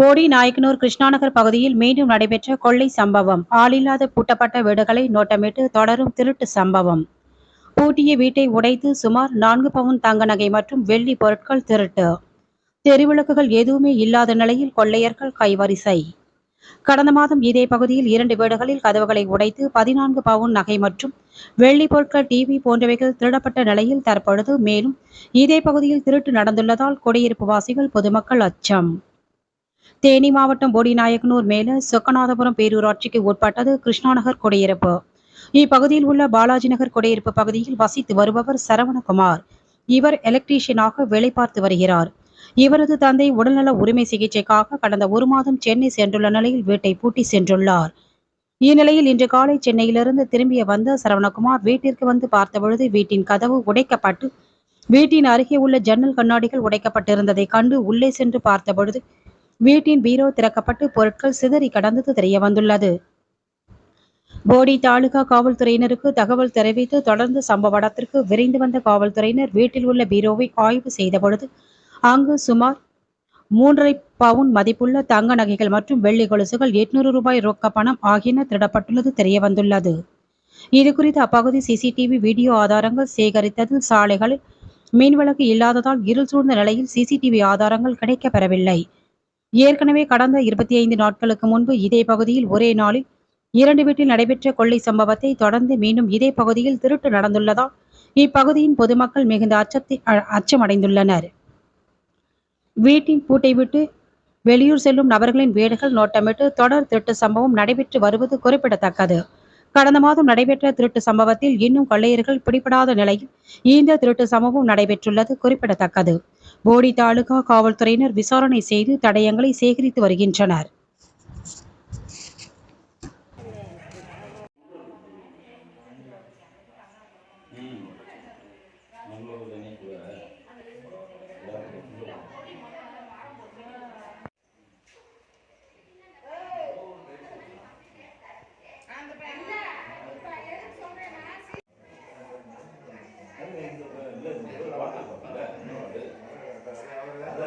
போடி நாயக்கனூர் கிருஷ்ணாநகர் பகுதியில் மீண்டும் நடைபெற்ற கொள்ளை சம்பவம். ஆளில்லாத பூட்டப்பட்ட வீடுகளை நோட்டமிட்டு தொடரும் திருட்டு சம்பவம். பூட்டிய வீட்டை உடைத்து சுமார் நான்கு பவுன் தங்க நகை மற்றும் வெள்ளி பொருட்கள் திருட்டு. தெருவிளக்குகள் எதுவுமே இல்லாத நிலையில் கொள்ளையர்கள் கைவரிசை. கடந்த மாதம் இதே பகுதியில் இரண்டு வீடுகளில் கதவுகளை உடைத்து பதினான்கு பவுன் நகை மற்றும் வெள்ளி பொருட்கள் டிவி போன்றவைகள் திருடப்பட்ட நிலையில் தற்பொழுது மேலும் இதே பகுதியில் திருட்டு நடந்துள்ளதால் குடியிருப்பு வாசிகள் பொதுமக்கள் அச்சம். தேனி மாவட்டம் போடிநாயக்கனூர் மேல சொக்கநாதபுரம் பேரூராட்சிக்கு உட்பட்டது கிருஷ்ணாநகர் குடியிருப்பு. இப்பகுதியில் உள்ள பாலாஜி நகர் குடியிருப்பு பகுதியில் வசித்து வருபவர் சரவணகுமார். இவர் எலக்ட்ரீஷியனாக வேலை பார்த்து வருகிறார். இவரது தந்தை உடல்நல உரிமை சிகிச்சைக்காக கடந்த ஒரு மாதம் சென்னை சென்றுள்ள நிலையில் வீட்டை பூட்டி சென்றுள்ளார். இந்நிலையில் இன்று காலை சென்னையிலிருந்து திரும்பிய வந்த சரவணகுமார் வீட்டிற்கு வந்து பார்த்தபொழுது வீட்டின் கதவு உடைக்கப்பட்டு வீட்டின் அருகே உள்ள ஜன்னல் கண்ணாடிகள் உடைக்கப்பட்டிருந்ததை கண்டு உள்ளே சென்று பார்த்தபொழுது வீட்டின் பீரோ திறக்கப்பட்டு பொருட்கள் சிதறி கடந்தது தெரிய வந்துள்ளது போடி தாலுகா காவல்துறையினருக்கு தகவல் தெரிவித்து தொடர்ந்து சம்பவ இடத்திற்கு விரைந்து வந்த காவல்துறையினர் வீட்டில் உள்ள பீரோவை ஆய்வு செய்தபொழுது அங்கு சுமார் மூன்றரை பவுன் மதிப்புள்ள தங்க நகைகள் மற்றும் வெள்ளி கொலுசுகள் எட்நூறு ரூபாய் ரொக்க பணம் ஆகியன திருடப்பட்டுள்ளது தெரிய வந்துள்ளது இது குறித்து அப்பகுதி சிசிடிவி வீடியோ ஆதாரங்கள் சேகரித்ததில் சாலைகளில் மின்விளக்கு இல்லாததால் இருள் சூழ்ந்த நிலையில் சிசிடிவி ஆதாரங்கள் கிடைக்கப்பெறவில்லை. ஏற்கனவே கடந்த இருபத்தி ஐந்து நாட்களுக்கு முன்பு இதே பகுதியில் ஒரே நாளில் இரண்டு வீட்டில் நடைபெற்ற கொள்ளை சம்பவத்தை தொடர்ந்து மீண்டும் இதே பகுதியில் திருட்டு நடந்துள்ளதால் இப்பகுதியின் பொதுமக்கள் மிகுந்த அச்சத்தை அ- அச்சமடைந்துள்ளனர். வீட்டின் பூட்டை விட்டு வெளியூர் செல்லும் நபர்களின் வீடுகள் நோட்டமிட்டு தொடர் திருட்டு சம்பவம் நடைபெற்று வருவது குறிப்பிடத்தக்கது. கடந்த மாதம் நடைபெற்ற திருட்டு சம்பவத்தில் இன்னும் கொள்ளையர்கள் பிடிபடாத நிலையில் இந்த திருட்டு சம்பவம் நடைபெற்றுள்ளது குறிப்பிடத்தக்கது. போடி தாலுகா காவல்துறையினர் விசாரணை செய்து தடயங்களை சேகரித்து வருகின்றனர்.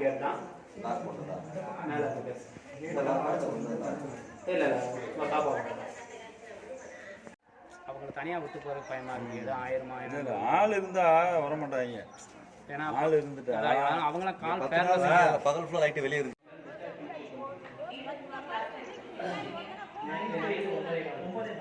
அழைச்சிட்டு போன கேட் தான். லாக் போட்டதா லாக் போட்டது இல்ல அவங்களை தனியா விட்டு போறது பயமா இருக்கு. ஏதோ ஆயிரமா இல்ல, ஆள் இருந்தா வர மாட்டாங்க ஏன்னா ஆள் இருந்துட்டா. அவங்களாம் கால் பகல் ஃபுல்லாக லைட்டு வெளியே இருக்கு ஒன்பதே